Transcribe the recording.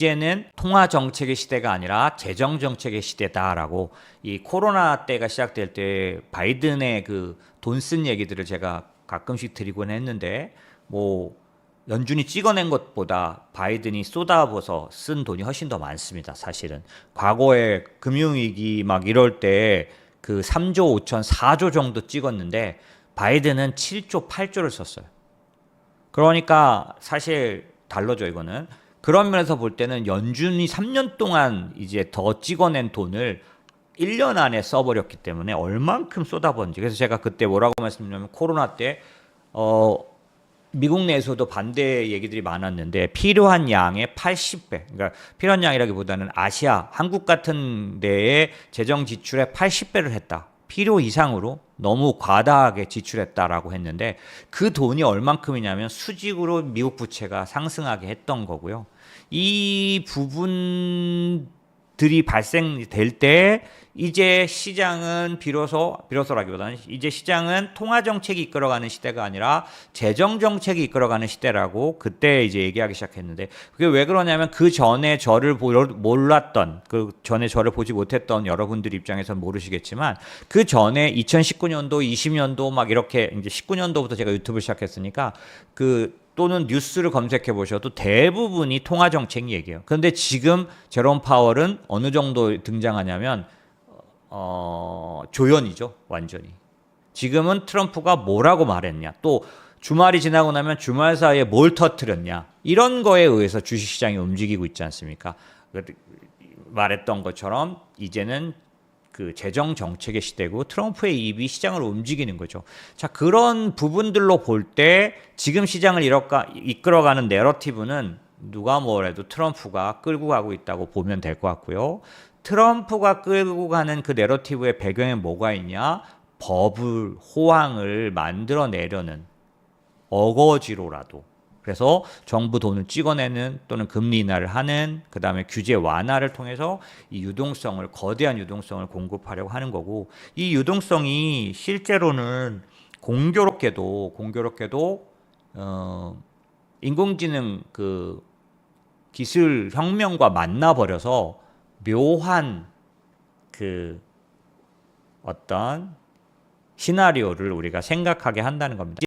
이제는 통화 정책의 시대가 아니라 재정 정책의 시대다라고 이 코로나 때가 시작될 때 바이든의 그 돈 쓴 얘기들을 제가 가끔씩 드리곤 했는데 뭐 연준이 찍어낸 것보다 바이든이 쏟아부어서 쓴 돈이 훨씬 더 많습니다. 사실은 과거에 금융위기 막 이럴 때 그 3조 5천 4조 정도 찍었는데 바이든은 7조 8조를 썼어요. 그러니까 사실 달러죠 이거는 그런 면에서 볼 때는 연준이 3년 동안 이제 더 찍어낸 돈을 1년 안에 써버렸기 때문에 얼만큼 쏟아부었는지. 그래서 제가 그때 뭐라고 말씀드렸냐면 코로나 때 어, 미국 내에서도 반대 얘기들이 많았는데 필요한 양의 80배. 그러니까 필요한 양이라기보다는 아시아 한국 같은 데에 재정 지출의 80배를 했다 필요 이상으로 너무 과다하게 지출했다라고 했는데 그 돈이 얼만큼이냐면 수직으로 미국 부채가 상승하게 했던 거고요. 이 부분들이 발생될 때 이제 시장은 비로소 비로소라기보다는 이제 시장은 통화 정책이 이끌어가는 시대가 아니라 재정 정책이 이끌어가는 시대라고 그때 이제 얘기하기 시작했는데 그게 왜 그러냐면 그 전에 저를 보- 몰랐던 그 전에 저를 보지 못했던 여러분들 입장에서 모르시겠지만 그 전에 2019년도 20년도 막 이렇게 이제 19년도부터 제가 유튜브 시작했으니까 그 또는 뉴스를 검색해 보셔도 대부분이 통화 정책 얘기예요. 그런데 지금 제롬 파월은 어느 정도 등장하냐면 어, 조연이죠, 완전히. 지금은 트럼프가 뭐라고 말했냐, 또 주말이 지나고 나면 주말 사이에 뭘 터트렸냐, 이런 거에 의해서 주식시장이 움직이고 있지 않습니까? 그- 말했던 것처럼 이제는 그 재정 정책의 시대고 트럼프의 입이 시장을 움직이는 거죠. 자, 그런 부분들로 볼 때 지금 시장을 이렇가, 이끌어가는 내러티브는 누가 뭐래도 트럼프가 끌고 가고 있다고 보면 될 것 같고요. 트럼프가 끌고 가는 그 내러티브의 배경에 뭐가 있냐? 법을 호황을 만들어내려는 어거지로라도 그래서 정부 돈을 찍어내는 또는 금리 인하를 하는 그 다음에 규제 완화를 통해서 이 유동성을 거대한 유동성을 공급하려고 하는 거고 이 유동성이 실제로는 공교롭게도 공교롭게도 어 인공지능 그 기술 혁명과 만나 버려서 묘한 그 어떤 시나리오를 우리가 생각하게 한다는 겁니다.